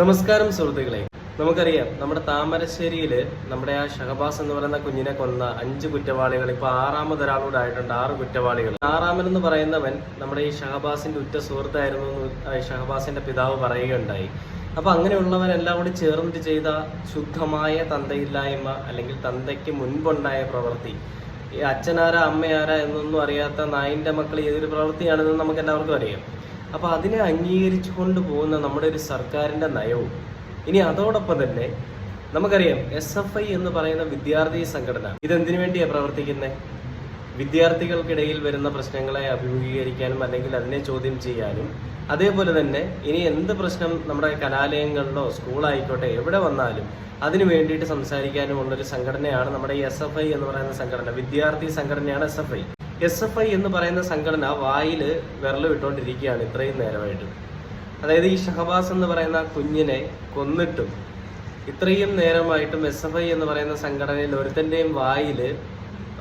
നമസ്കാരം സുഹൃത്തുക്കളെ. നമുക്കറിയാം നമ്മുടെ താമരശ്ശേരിയിൽ നമ്മുടെ ആ ഷഹബാസ് എന്ന് പറയുന്ന കുഞ്ഞിനെ കൊന്ന അഞ്ച് കുറ്റവാളികൾ ഇപ്പൊ ആറാമത് ആയിട്ടുണ്ട് ആറ് കുറ്റവാളികൾ. ആറാമൻ എന്ന് പറയുന്നവൻ നമ്മുടെ ഈ ഷഹബാസിന്റെ ഉറ്റ സുഹൃത്തായിരുന്നു എന്ന് ഷഹബാസിന്റെ പിതാവ് പറയുകയുണ്ടായി. അപ്പൊ അങ്ങനെയുള്ളവരെല്ലാം കൂടി ചേർന്നിട്ട് ചെയ്ത ശുദ്ധമായ തന്തയില്ലായ്മ അല്ലെങ്കിൽ തന്തയ്ക്ക് മുൻപുണ്ടായ പ്രവൃത്തി. ഈ അച്ഛനാരാ അമ്മയാരാ എന്നൊന്നും അറിയാത്ത നായിന്റെ മക്കൾ ഏതൊരു പ്രവൃത്തിയാണെന്ന് നമുക്ക് എല്ലാവർക്കും അറിയാം. അപ്പൊ അതിനെ അംഗീകരിച്ചു കൊണ്ട് പോകുന്ന നമ്മുടെ ഒരു സർക്കാരിന്റെ നയവും. ഇനി അതോടൊപ്പം തന്നെ നമുക്കറിയാം എസ് എഫ് ഐ എന്ന് പറയുന്ന വിദ്യാർത്ഥി സംഘടന ഇതെന്തിനു വേണ്ടിയാണ് പ്രവർത്തിക്കുന്നത് വിദ്യാർത്ഥികൾക്കിടയിൽ വരുന്ന പ്രശ്നങ്ങളെ അഭിമുഖീകരിക്കാനും അല്ലെങ്കിൽ അതിനെ ചോദ്യം ചെയ്യാനും. അതേപോലെ തന്നെ ഇനി എന്ത് പ്രശ്നം നമ്മുടെ കലാലയങ്ങളിലോ സ്കൂളായിക്കോട്ടെ എവിടെ വന്നാലും അതിനു വേണ്ടിയിട്ട് സംസാരിക്കാനും ഉള്ളൊരു സംഘടനയാണ് നമ്മുടെ എസ് എഫ് ഐ എന്ന് പറയുന്ന സംഘടന. വിദ്യാർത്ഥി സംഘടനയാണ് S F I. S F I എന്ന് പറയുന്ന സംഘടന വായിൽ വിരൽ വിട്ടുകൊണ്ടിരിക്കുകയാണ് ഇത്രയും നേരമായിട്ട്. അതായത് ഈ ഷഹബാസ് എന്ന് പറയുന്ന കുഞ്ഞിനെ കൊന്നിട്ടും ഇത്രയും നേരമായിട്ടും എസ് എഫ് ഐ എന്ന് പറയുന്ന സംഘടനയിൽ ഒരുത്തന്റെയും വായിൽ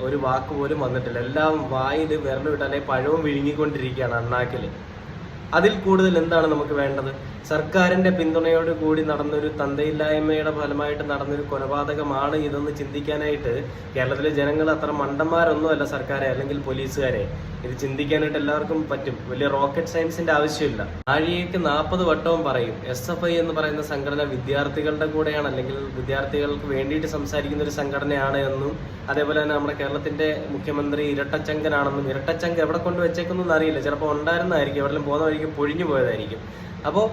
ഒരു വാക്ക് പോലും വന്നിട്ടില്ല. എല്ലാം വായിൽ വിരൽ വിട്ടാലേ പഴവും വിഴുങ്ങിക്കൊണ്ടിരിക്കുകയാണ് അണ്ണാക്കിൽ അതിൽ കൂടുതൽ എന്താണ് നമുക്ക് വേണ്ടത്? സർക്കാരിന്റെ പിന്തുണയോട് കൂടി നടന്നൊരു തന്തയില്ലായ്മയുടെ ഫലമായിട്ട് നടന്നൊരു കൊലപാതകമാണ് ഇതെന്ന് ചിന്തിക്കാനായിട്ട് കേരളത്തിലെ ജനങ്ങൾ അത്ര മണ്ടന്മാരൊന്നും അല്ല സർക്കാരെ അല്ലെങ്കിൽ പോലീസുകാരെ. ഇത് ചിന്തിക്കാനായിട്ട് എല്ലാവർക്കും പറ്റും. വലിയ റോക്കറ്റ് സയൻസിന്റെ ആവശ്യമില്ല. ആഴിയേക്ക് നാൽപ്പത് വട്ടവും പറയും. എസ് എഫ് ഐ എന്ന് പറയുന്ന സംഘടന വിദ്യാർത്ഥികളുടെ കൂടെയാണ് അല്ലെങ്കിൽ വിദ്യാർത്ഥികൾക്ക് വേണ്ടിയിട്ട് സംസാരിക്കുന്ന ഒരു സംഘടനയാണ് എന്നും അതേപോലെ തന്നെ നമ്മുടെ കേരളത്തിന്റെ മുഖ്യമന്ത്രി ഇരട്ടച്ചങ്കനാണെന്നും ഇരട്ടച്ചങ്ക എവിടെ കൊണ്ട് വെച്ചേക്കുന്നു അറിയില്ല ചിലപ്പോൾ ഉണ്ടായിരുന്നതായിരിക്കും എവിടെയും പോകുന്ന വഴിക്ക് പൊഴിഞ്ഞു പോയതായിരിക്കും. അപ്പോൾ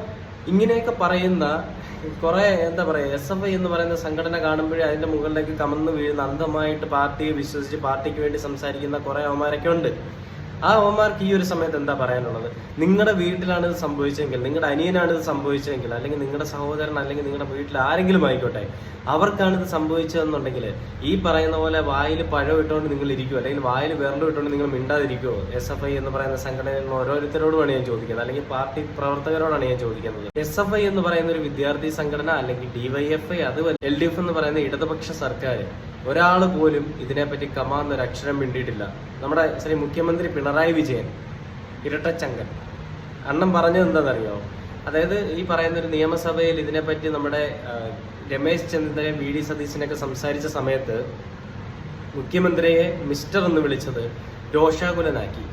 ഇങ്ങനെയൊക്കെ പറയുന്ന കുറെ എന്താ പറയുക എസ് എഫ് ഐ എന്ന് പറയുന്ന സംഘടന കാണുമ്പോഴേ അതിന്റെ മുകളിലേക്ക് കമന്ന് വീഴുന്ന അന്ധമായിട്ട് പാർട്ടിയെ വിശ്വസിച്ച് പാർട്ടിക്ക് വേണ്ടി സംസാരിക്കുന്ന കുറെ അവന്മാരൊക്കെ ഉണ്ട്. ആ അവന്മാർക്ക് ഈ ഒരു സമയത്ത് എന്താ പറയാനുള്ളത്? നിങ്ങളുടെ വീട്ടിലാണ് ഇത് സംഭവിച്ചെങ്കിൽ നിങ്ങളുടെ അനിയനാണ് ഇത് സംഭവിച്ചതെങ്കിൽ അല്ലെങ്കിൽ നിങ്ങളുടെ സഹോദരൻ അല്ലെങ്കിൽ നിങ്ങളുടെ വീട്ടിൽ ആരെങ്കിലും ആയിക്കോട്ടെ അവർക്കാണ് ഇത് സംഭവിച്ചതെന്നുണ്ടെങ്കിൽ ഈ പറയുന്ന പോലെ വായിൽ പഴം ഇട്ടുകൊണ്ട് നിങ്ങൾ ഇരിക്കുമോ അല്ലെങ്കിൽ വായിൽ വിരലും ഇട്ടുകൊണ്ട് നിങ്ങൾ മിണ്ടാതിരിക്കുമോ എസ് എഫ് ഐ എന്ന് പറയുന്ന സംഘടനയിൽ ഓരോരുത്തരോടുമാണ് ഞാൻ ചോദിക്കുന്നത്. അല്ലെങ്കിൽ പാർട്ടി പ്രവർത്തകരോടാണ് ഞാൻ ചോദിക്കുന്നത്. എസ് എഫ് ഐ എന്ന് പറയുന്ന ഒരു വിദ്യാർത്ഥി സംഘടന അല്ലെങ്കിൽ ഡിവൈഎഫ് ഐ അത് എൽ ഡി എഫ് എന്ന് പറയുന്ന ഇടതുപക്ഷ സർക്കാർ ഒരാൾ പോലും ഇതിനെപ്പറ്റി കമാന്നൊരു അക്ഷരം മിണ്ടിയിട്ടില്ല. നമ്മുടെ ശ്രീ മുഖ്യമന്ത്രി പിണറായി വിജയൻ ഇരട്ടച്ചങ്കൻ. അണ്ണം പറഞ്ഞത് എന്താണെന്നറിയോ? അതായത് ഈ പറയുന്ന ഒരു നിയമസഭയിൽ ഇതിനെപ്പറ്റി നമ്മുടെ രമേശ് ചന്ദ്രൻ വി ഡി സതീശനൊക്കെ സംസാരിച്ച സമയത്ത് മുഖ്യമന്ത്രിയെ മിസ്റ്റർ എന്ന് വിളിച്ചത് രോഷാകുലനാക്കി.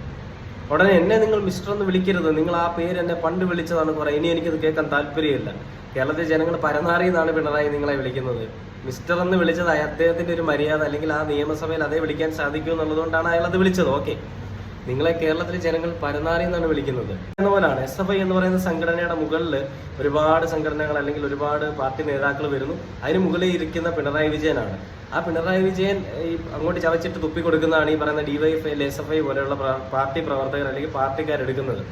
ഉടനെ എന്നെ നിങ്ങൾ മിസ്റ്റർ എന്ന് വിളിക്കരുത്. നിങ്ങൾ ആ പേര് എന്നെ പണ്ട് വിളിച്ചതാണ് കുറെ. ഇനി എനിക്കത് കേൾക്കാൻ താല്പര്യമില്ല. കേരളത്തിലെ ജനങ്ങൾ പരനാറി എന്നാണ് പിണറായി നിങ്ങളെ വിളിക്കുന്നത്. മിസ്റ്റർ എന്ന് വിളിച്ചത് അദ്ദേഹത്തിന്റെ ഒരു മര്യാദ അല്ലെങ്കിൽ ആ നിയമസഭയിൽ അതേ വിളിക്കാൻ സാധിക്കൂ എന്നുള്ളതുകൊണ്ടാണ് അയാൾ അത് വിളിച്ചത്. ഓക്കെ നിങ്ങളെ കേരളത്തിലെ ജനങ്ങൾ പരനാറി എന്നാണ് വിളിക്കുന്നത്. എന്നപോലാണ് എസ് എഫ് ഐ എന്ന് പറയുന്ന സംഘടനയുടെ മുകളിൽ ഒരുപാട് സംഘടനകൾ അല്ലെങ്കിൽ ഒരുപാട് പാർട്ടി നേതാക്കൾ വരുന്നു. അതിന് മുകളിൽ ഇരിക്കുന്ന പിണറായി വിജയനാണ്. ആ പിണറായി വിജയൻ ഈ അങ്ങോട്ട് ചവച്ചിട്ട് തുപ്പി കൊടുക്കുന്നതാണ് ഈ പറയുന്ന ഡിവൈഎഫ്ഐ എസ് എഫ് ഐ പോലെയുള്ള പാർട്ടി പ്രവർത്തകർ അല്ലെങ്കിൽ പാർട്ടിക്കാരെടുക്കുന്നത്.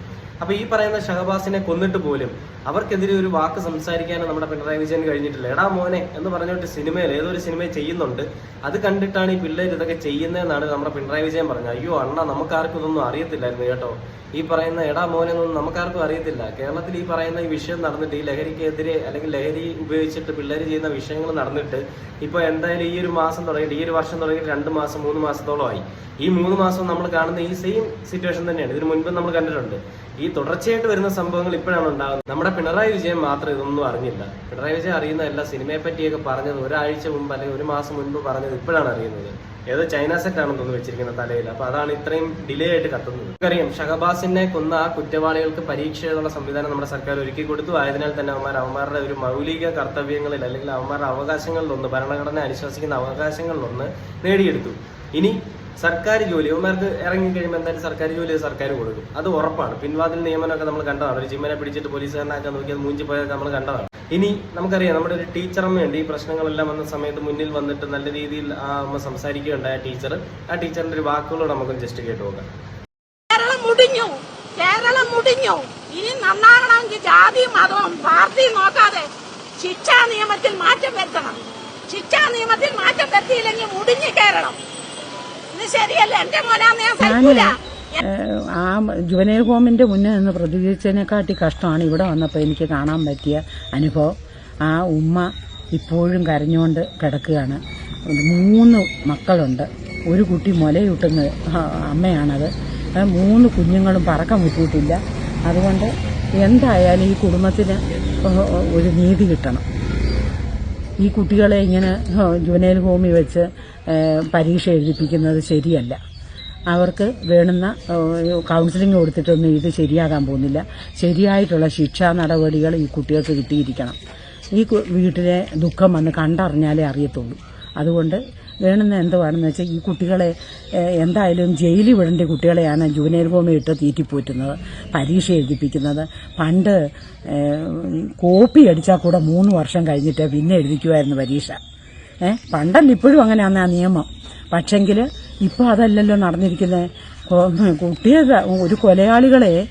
അപ്പൊ ഈ പറയുന്ന ഷഹബാസിനെ കൊന്നിട്ട് പോലും അവർക്കെതിരെ ഒരു വാക്ക് സംസാരിക്കാനും നമ്മുടെ പിണറായി വിജയൻ കഴിഞ്ഞിട്ടില്ല. എടാ മോനെ എന്ന് പറഞ്ഞിട്ട് സിനിമയിൽ ഏതോ ഒരു സിനിമ ചെയ്യുന്നുണ്ട് അത് കണ്ടിട്ടാണ് ഈ പിള്ളേർ ഇതൊക്കെ ചെയ്യുന്നതെന്നാണ് നമ്മുടെ പിണറായി വിജയൻ പറഞ്ഞത്. അയ്യോ അണ്ണ നമുക്കാർക്കും ഇതൊന്നും അറിയത്തില്ലായിരുന്നു കേട്ടോ. ഈ പറയുന്ന എടാ മോനെ ഒന്നും നമുക്കാർക്കും അറിയത്തില്ല. കേരളത്തിൽ ഈ പറയുന്ന ഈ വിഷയം നടന്നിട്ട് ഈ ലഹരിക്കെതിരെ അല്ലെങ്കിൽ ലഹരി ഉപയോഗിച്ചിട്ട് പിള്ളേർ ചെയ്യുന്ന വിഷയങ്ങൾ നടന്നിട്ട് ഇപ്പൊ എന്തായാലും ഈ ഒരു മാസം തുടങ്ങിയിട്ട് ഈ ഒരു വർഷം തുടങ്ങിയിട്ട് രണ്ട് മാസം മൂന്ന് മാസത്തോളമായി. ഈ മൂന്ന് മാസം നമ്മൾ കാണുന്ന ഈ സെയിം സിറ്റുവേഷൻ തന്നെയാണ്. ഇതിന് മുൻപ് നമ്മൾ കണ്ടിട്ടുണ്ട്. ഈ തുടർച്ചയായിട്ട് വരുന്ന സംഭവങ്ങൾ ഇപ്പോഴാണ് ഉണ്ടാകുന്നത്. നമ്മുടെ പിണറായി വിജയൻ മാത്രം ഇതൊന്നും അറിഞ്ഞില്ല. പിണറായി വിജയൻ അറിയുന്ന എല്ലാ സിനിമയെ പറ്റിയൊക്കെ പറഞ്ഞത് ഒരാഴ്ച മുമ്പ് അല്ലെങ്കിൽ ഒരു മാസം മുൻപ് പറഞ്ഞത് ഇപ്പോഴാണ് അറിയുന്നത്. ഏതോ ചൈന സെറ്റ് ആണെന്ന് തോന്നുന്നു വെച്ചിരിക്കുന്ന തലയിൽ. അപ്പൊ അതാണ് ഇത്രയും ഡിലേ ആയിട്ട് കത്തുന്നത്. നമുക്കറിയാം ഷഹബാസിനെ കൊന്ന ആ കുറ്റവാളികൾക്ക് പരീക്ഷ എന്നുള്ള സംവിധാനം നമ്മുടെ സർക്കാർ ഒരുക്കി കൊടുത്തു. ആയതിനാൽ തന്നെ അവന്മാർ അവന്മാരുടെ ഒരു മൗലിക കർത്തവ്യങ്ങളിൽ അല്ലെങ്കിൽ അവന്മാരുടെ അവകാശങ്ങളിലൊന്ന് ഭരണഘടന അനുശാസിക്കുന്ന അവകാശങ്ങളിലൊന്ന് നേടിയെടുത്തു. ഇനി സർക്കാർ ജോലി ഇവന്മാർക്ക് ഇറങ്ങിക്കഴിയുമ്പോൾ എന്തായാലും സർക്കാർ ജോലി സർക്കാർ കൊടുക്കും. അത് ഉറപ്പാണ്. പിൻവാതിൽ നിയമനമൊക്കെ നമ്മൾ കണ്ടതാണ്. ഒരു ജിമ്മനെ പിടിച്ചിട്ട് പോലീസുകാരനാക്കാൻ നോക്കിയത് മൂഞ്ചി പോയത് നമ്മൾ കണ്ടതാണ്. ഇനി നമുക്കറിയാം നമ്മുടെ ഒരു ടീച്ചറമ്മയുണ്ട്. ഈ പ്രശ്നങ്ങളെല്ലാം വന്ന സമയത്ത് മുന്നിൽ വന്നിട്ട് നല്ല രീതിയിൽ ആ അമ്മ സംസാരിക്കുകയുണ്ടായ ടീച്ചർ ആ ടീച്ചറിന്റെ ഒരു വാക്കുകളോട് നമുക്കൊന്ന് ജസ്റ്റ് കേട്ട് നോക്കാം. ഇനി ജാതി മതവും നോക്കാതെ ശിക്ഷാ നിയമത്തിൽ മാറ്റം വരുത്തണം. ശിക്ഷാ നിയമത്തിൽ മാറ്റം വരുത്തിയില്ലെങ്കിൽ മുടിഞ്ഞു കേരളം ആ ജുവനൈൽ ഹോമിന്റെ മുന്നേ നിന്ന് പ്രതികരിച്ചതിനെക്കാട്ടി കഷ്ടമാണ് ഇവിടെ വന്നപ്പോൾ എനിക്ക് കാണാൻ പറ്റിയ അനുഭവം. ആ ഉമ്മ ഇപ്പോഴും കരഞ്ഞുകൊണ്ട് കിടക്കുകയാണ്. മൂന്ന് മക്കളുണ്ട്. ഒരു കുട്ടി മുലയൂട്ടുന്ന അമ്മയാണത്. മൂന്ന് കുഞ്ഞുങ്ങളും പറക്കം വിട്ടിട്ടില്ല. അതുകൊണ്ട് എന്തായാലും ഈ കുടുംബത്തിന് ഒരു നീതി കിട്ടണം. ഈ കുട്ടികളെ ഇങ്ങനെ ജുവനൈൽ ഹോമിൽ വെച്ച് പരീക്ഷ എഴുതിപ്പിക്കുന്നത് ശരിയല്ല. അവർക്ക് വേണ്ടുന്ന കൗൺസിലിംഗ് കൊടുത്തിട്ടൊന്നും ഇത് ശരിയാകാൻ പോകുന്നില്ല. ശരിയായിട്ടുള്ള ശിക്ഷാ നടപടികൾ ഈ കുട്ടികൾക്ക് കിട്ടിയിരിക്കണം. ഈ വീട്ടിലെ ദുഃഖം വന്ന് കണ്ടറിഞ്ഞാലേ അറിയത്തുള്ളൂ. അതുകൊണ്ട് വേണമെന്ന് എന്തുവാണെന്ന് വെച്ചാൽ ഈ കുട്ടികളെ എന്തായാലും ജയിലിൽ വിടേണ്ട കുട്ടികളെയാണ് ജൂനിയർ ഹോമിൽ ഇട്ട് തീറ്റിപ്പോറ്റുന്നത് പരീക്ഷ എഴുതിപ്പിക്കുന്നത്. പണ്ട് കോപ്പി അടിച്ചാൽ കൂടെ മൂന്ന് വർഷം കഴിഞ്ഞിട്ട് പിന്നെ എഴുതിക്കുമായിരുന്നു പരീക്ഷ. ഏഹ് പണ്ടല്ല ഇപ്പോഴും അങ്ങനെയാണ് ആ നിയമം. പക്ഷെങ്കിൽ ഇപ്പോൾ അതല്ലല്ലോ നടന്നിരിക്കുന്നത് കുട്ടിയെ ഒരു കൊലയാളികളെ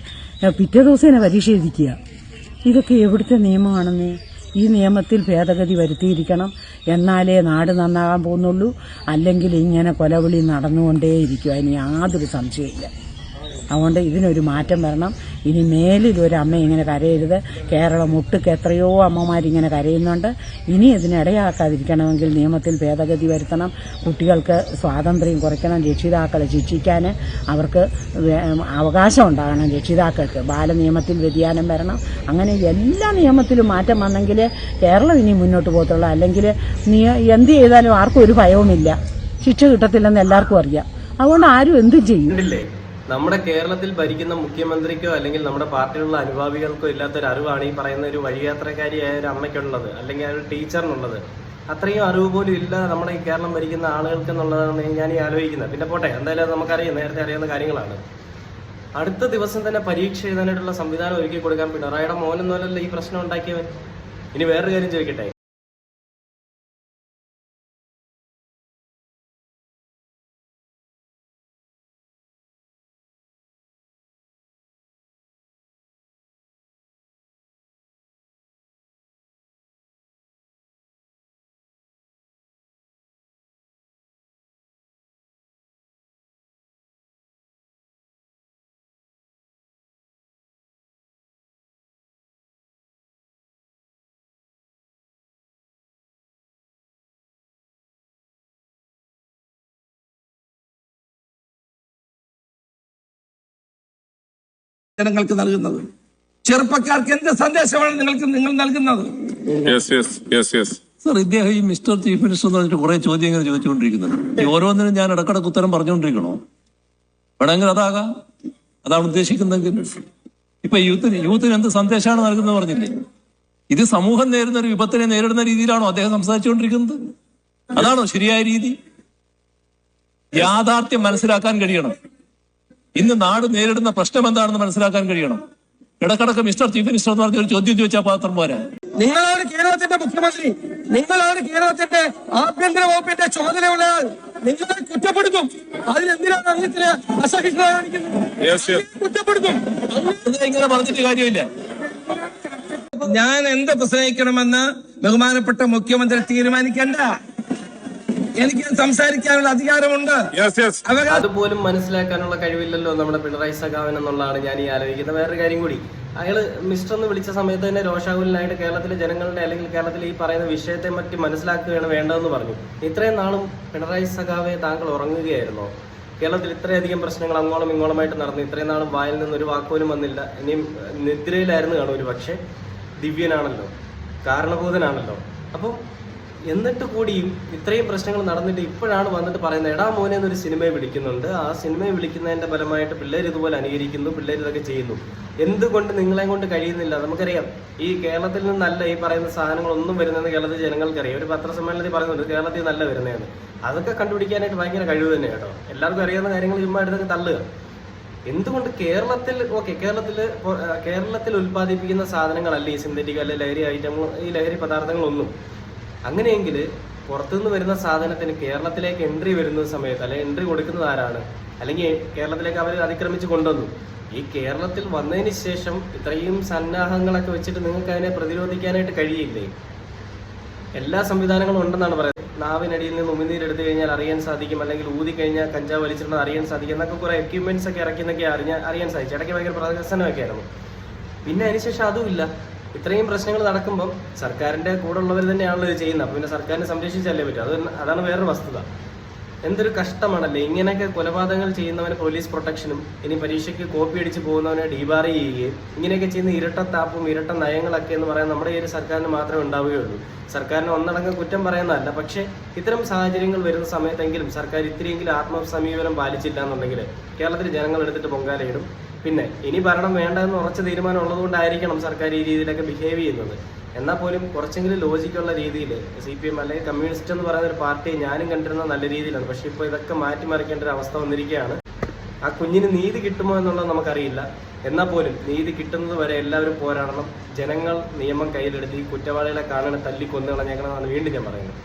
പിറ്റേ ദിവസം തന്നെ പരീക്ഷ എഴുതിക്കുക. ഇതൊക്കെ എവിടുത്തെ നിയമമാണെന്ന്? ഈ നിയമത്തിൽ ഭേദഗതി വരുത്തിയിരിക്കണം. എന്നാലേ നാട് നന്നാകാൻ പോകുന്നുള്ളൂ. അല്ലെങ്കിൽ ഇങ്ങനെ കൊലവിളി നടന്നുകൊണ്ടേയിരിക്കും. അതിന് യാതൊരു സംശയമില്ല അതുകൊണ്ട് ഇതിനൊരു മാറ്റം വരണം. ഇനി മേലിൽ ഒരു അമ്മ ഇങ്ങനെ കരയരുത്. കേരളം ഒട്ടുക്ക് എത്രയോ അമ്മമാരിങ്ങനെ കരയുന്നുണ്ട്. ഇനി ഇതിനിടയാക്കാതിരിക്കണമെങ്കിൽ നിയമത്തിൽ ഭേദഗതി വരുത്തണം. കുട്ടികൾക്ക് സ്വാതന്ത്ര്യം കുറയ്ക്കണം രക്ഷിതാക്കളെ ശിക്ഷിക്കാൻ അവർക്ക് അവകാശം ഉണ്ടാകണം രക്ഷിതാക്കൾക്ക്. ബാലനിയമത്തിൽ വ്യതിയാനം വരണം. അങ്ങനെ എല്ലാ നിയമത്തിലും മാറ്റം വന്നെങ്കിൽ കേരളം ഇനി മുന്നോട്ട് പോകത്തുള്ളൂ. അല്ലെങ്കിൽ നീ എന്ത് ചെയ്താലും ആർക്കും ഒരു ഭയവുമില്ല. ശിക്ഷ കിട്ടത്തില്ലെന്ന് എല്ലാവർക്കും അറിയാം. അതുകൊണ്ട് ആരും എന്തും ചെയ്യും. നമ്മുടെ കേരളത്തിൽ ഭരിക്കുന്ന മുഖ്യമന്ത്രിക്കോ അല്ലെങ്കിൽ നമ്മുടെ പാർട്ടിയിലുള്ള അനുഭാവികൾക്കോ ഇല്ലാത്തൊരു അറിവാണ് ഈ പറയുന്ന ഒരു വഴിയാത്രക്കാരിയായ ഒരു അമ്മയ്ക്കുള്ളത് അല്ലെങ്കിൽ ആ ഒരു ടീച്ചറിനുള്ളത്. അത്രയും അറിവ് പോലും ഇല്ല നമ്മുടെ ഈ കേരളം ഭരിക്കുന്ന ആളുകൾക്ക് എന്നുള്ളതാണ് ഞാൻ ഈ ആലോചിക്കുന്നത്. പിന്നെ പോട്ടെ എന്തായാലും നമുക്കറിയാം നേരത്തെ അറിയുന്ന കാര്യങ്ങളാണ്. അടുത്ത ദിവസം തന്നെ പരീക്ഷ എഴുതാനായിട്ടുള്ള സംവിധാനം ഒരുക്കി കൊടുക്കാൻ പിണറായിയുടെ മോനെന്നോലല്ല ഈ പ്രശ്നം ഉണ്ടാക്കിയവൻ? ഇനി വേറൊരു കാര്യം ചോദിക്കട്ടെ? ജനങ്ങൾക്ക് നൽകുന്നത്. ചെറുപ്പക്കാർക്ക് എന്ത് സന്ദേശമാണ് നിങ്ങൾക്ക് നിങ്ങൾ നൽകുന്നത്? സാർ ഇദ്ദേഹം ഈ മിസ്റ്റർ ചീഫ് മിനിസ്റ്റർ എന്ന് പറഞ്ഞിട്ട് കുറെ ചോദ്യങ്ങൾ ചോദിച്ചുകൊണ്ടിരിക്കുന്നുണ്ട്. ഈ ഓരോന്നിനും ഞാൻ ഇടക്കിടക്ക് ഉത്തരം പറഞ്ഞുകൊണ്ടിരിക്കണോ? വേണമെങ്കിൽ അതാകാം. അതാണ് ഉദ്ദേശിക്കുന്നതെങ്കിൽ. ഇപ്പൊ യൂത്തിന് യൂത്തിന് എന്ത് സന്ദേശമാണ് നൽകുന്നത് പറഞ്ഞില്ലേ? ഇത് സമൂഹം നേരിടുന്ന ഒരു വിപത്തിനെ നേരിടുന്ന രീതിയിലാണോ അദ്ദേഹം സംസാരിച്ചുകൊണ്ടിരിക്കുന്നത്? അതാണോ ശരിയായ രീതി? യാഥാർത്ഥ്യം മനസ്സിലാക്കാൻ കഴിയണം. ഇന്ന് നാട് നേരിടുന്ന പ്രശ്നം എന്താണെന്ന് മനസ്സിലാക്കാൻ കഴിയണം. ഇടക്കിടക്ക് മിസ്റ്റർ ചീഫ് മിനിസ്റ്റർ എന്ന് പറഞ്ഞ ഒരു ചോദ്യം ചോദിച്ചാൽ പാത്രം പോരാ. നിങ്ങളാണ് കേരളത്തിന്റെ മുഖ്യമന്ത്രി. നിങ്ങളാണ് കേരളത്തിന്റെ ആഭ്യന്തര വകുപ്പിന്റെ ചുമതലയുള്ളയാൾ. നിങ്ങളെ കുറ്റപ്പെടുത്തും. അതിലെന്തിനാണ് അങ്ങനത്തിന് അസഹിഷ്ണുത കാണിക്കുന്നത്. കുറ്റപ്പെടുത്തും. ഇങ്ങനെ പറഞ്ഞിട്ട് കാര്യമില്ല. ഞാൻ എന്ത് പ്രസംഗിക്കണമെന്ന് ബഹുമാനപ്പെട്ട മുഖ്യമന്ത്രി തീരുമാനിക്കണ്ട. എനിക്ക് സംസാരിക്കാനുള്ള അധികാരമുണ്ട്. Yes, yes. അതുപോലും മനസ്സിലാക്കാനുള്ള കഴിവില്ലല്ലോ നമ്മുടെ പിണറായി സഖാവൻ എന്നുള്ളതാണ് ഞാൻ ഈ ആലോചിക്കുന്ന വേറൊരു കാര്യം കൂടി. അയാൾ മിസ്റ്റർ എന്ന് വിളിച്ച സമയത്ത് തന്നെ രോഷാകുലനായിട്ട് കേരളത്തിലെ ജനങ്ങളുടെ അല്ലെങ്കിൽ കേരളത്തിലെ ഈ പറയുന്ന വിഷയത്തെ പറ്റി മനസ്സിലാക്കുകയാണ് വേണ്ടതെന്ന് പറഞ്ഞു. ഇത്രയും നാളും പിണറായി സഖാവെ താങ്കൾ ഉറങ്ങുകയായിരുന്നോ? കേരളത്തിൽ ഇത്രയധികം പ്രശ്നങ്ങൾ അങ്ങോളം ഇങ്ങോളമായിട്ട് നടന്നു. ഇത്രയും നാളും വായിൽ നിന്ന് ഒരു വാക്കുപോലും വന്നില്ല. ഇനിയും നിദ്രയിലായിരുന്നു കാണും ഒരു പക്ഷേ ദിവ്യനാണല്ലോ. കാരണഭൂതനാണല്ലോ അപ്പം എന്നിട്ട് കൂടിയും ഇത്രയും പ്രശ്നങ്ങൾ നടന്നിട്ട് ഇപ്പോഴാണ് വന്നിട്ട് പറയുന്നത് എടാ മോനെ എന്നൊരു സിനിമയെ വിളിക്കുന്നുണ്ട്. ആ സിനിമയെ വിളിക്കുന്നതിന്റെ ഫലമായിട്ട് പിള്ളേർ ഇതുപോലെ അനുകരിക്കുന്നു പിള്ളേർ ഇതൊക്കെ ചെയ്യുന്നു. എന്തുകൊണ്ട് നിങ്ങളെ കൊണ്ട് കഴിയുന്നില്ല? നമുക്കറിയാം ഈ കേരളത്തിൽ നിന്നല്ല ഈ പറയുന്ന സാധനങ്ങളൊന്നും വരുന്നതെന്ന് കേരളത്തിൽ ജനങ്ങൾക്കറിയാം. ഒരു പത്രസമ്മേളനത്തിൽ പറയുന്നുണ്ട് കേരളത്തിൽ നല്ല വരുന്നതെന്ന്. അതൊക്കെ കണ്ടുപിടിക്കാനായിട്ട് ഭയങ്കര കഴിവ് തന്നെ കേട്ടോ. എല്ലാവർക്കും അറിയാവുന്ന കാര്യങ്ങൾ ചുമ്മാ എടുത്തൊക്കെ തള്ളുക. എന്തുകൊണ്ട് കേരളത്തിൽ ഓക്കെ കേരളത്തിൽ കേരളത്തിൽ ഉൽപ്പാദിപ്പിക്കുന്ന സാധനങ്ങളല്ല ഈ സിന്തറ്റിക് അല്ലെ ലഹരി ഐറ്റങ്ങൾ ഈ ലഹരി പദാർത്ഥങ്ങളൊന്നും. അങ്ങനെയെങ്കിൽ പുറത്തുനിന്ന് വരുന്ന സാധനത്തിന് കേരളത്തിലേക്ക് എൻട്രി വരുന്ന സമയത്ത് അല്ലെങ്കിൽ എൻട്രി കൊടുക്കുന്നത് ആരാണ്? അല്ലെങ്കിൽ കേരളത്തിലേക്ക് അവർ അതിക്രമിച്ച് കൊണ്ടുവന്നു. ഈ കേരളത്തിൽ വന്നതിന് ശേഷം ഇത്രയും സന്നാഹങ്ങളൊക്കെ വെച്ചിട്ട് നിങ്ങൾക്ക് അതിനെ പ്രതിരോധിക്കാനായിട്ട് കഴിയില്ലേ? എല്ലാ സംവിധാനങ്ങളും ഉണ്ടെന്നാണ് പറയുന്നത്. നാവിനടിയിൽ നിന്ന് ഉമിനീരെടുത്ത് കഴിഞ്ഞാൽ അറിയാൻ സാധിക്കും അല്ലെങ്കിൽ ഊതി കഴിഞ്ഞാൽ കഞ്ചാവ് വലിച്ചിട്ടുണ്ടെന്ന് അറിയാൻ സാധിക്കും. എന്നൊക്കെ കുറെ എക്യുപ്മെന്റ്സ് ഒക്കെ ഇറക്കിയെന്നൊക്കെ അറിഞ്ഞാൽ അറിയാൻ സാധിച്ചു. ഇടയ്ക്ക് ഭയങ്കര പ്രദർശനമൊക്കെ ആയിരുന്നു. പിന്നെ അതിനുശേഷം അതുമില്ല. ഇത്രയും പ്രശ്നങ്ങൾ നടക്കുമ്പോൾ സർക്കാരിന്റെ കൂടെ ഉള്ളവർ തന്നെയാണല്ലോ ഇത് ചെയ്യുന്നത്. അപ്പൊ പിന്നെ സർക്കാരിനെ സംരക്ഷിച്ചല്ലേ പറ്റും? അത് അതാണ് വേറൊരു വസ്തുത. എന്തൊരു കഷ്ടമാണല്ലേ ഇങ്ങനെയൊക്കെ കൊലപാതകങ്ങൾ ചെയ്യുന്നവന് പോലീസ് പ്രൊട്ടക്ഷനും ഇനി പരീക്ഷയ്ക്ക് കോപ്പി അടിച്ച് പോകുന്നവനെ ഡീബാർ ചെയ്യുകയും ഇങ്ങനെയൊക്കെ ചെയ്യുന്ന ഇരട്ടത്താപ്പും ഇരട്ട നയങ്ങളൊക്കെ എന്ന് പറയാൻ നമ്മുടെ ഈ ഒരു സർക്കാരിന് മാത്രമേ ഉണ്ടാവുകയുള്ളൂ. സർക്കാരിന് ഒന്നടങ്കം കുറ്റം പറയുന്നതല്ല. പക്ഷേ ഇത്തരം സാഹചര്യങ്ങൾ വരുന്ന സമയത്തെങ്കിലും സർക്കാർ ഇത്തിരിയെങ്കിലും ആത്മസമീപനം പാലിച്ചില്ല എന്നുണ്ടെങ്കിൽ കേരളത്തിലെ ജനങ്ങൾ എടുത്തിട്ട് പൊങ്കാലയിടും. പിന്നെ ഇനി ഭരണം വേണ്ട എന്ന് ഉറച്ച തീരുമാനം ഉള്ളതുകൊണ്ടായിരിക്കണം സർക്കാർ ഈ രീതിയിലൊക്കെ ബിഹേവ് ചെയ്യുന്നത്. എന്നാൽ പോലും കുറച്ചെങ്കിലും ലോജിക്കുള്ള രീതിയിൽ സി പി എം അല്ലെങ്കിൽ കമ്മ്യൂണിസ്റ്റ് എന്ന് പറയുന്ന ഒരു പാർട്ടിയെ ഞാനും കണ്ടിരുന്നത് നല്ല രീതിയിലാണ്. പക്ഷെ ഇപ്പോൾ ഇതൊക്കെ മാറ്റിമറിക്കേണ്ട ഒരു അവസ്ഥ വന്നിരിക്കുകയാണ്. ആ കുഞ്ഞിന് നീതി കിട്ടുമോ എന്നുള്ളത് നമുക്കറിയില്ല. എന്നാൽ പോലും നീതി കിട്ടുന്നത് വരെ എല്ലാവരും പോരാടണം. ജനങ്ങൾ നിയമം കയ്യിലെടുത്ത് ഈ കുറ്റവാളികളെ കാണാൻ തല്ലി കൊന്നു കളഞ്ഞേക്കണമെന്നാണ് വീണ്ടും ഞാൻ പറയുന്നത്.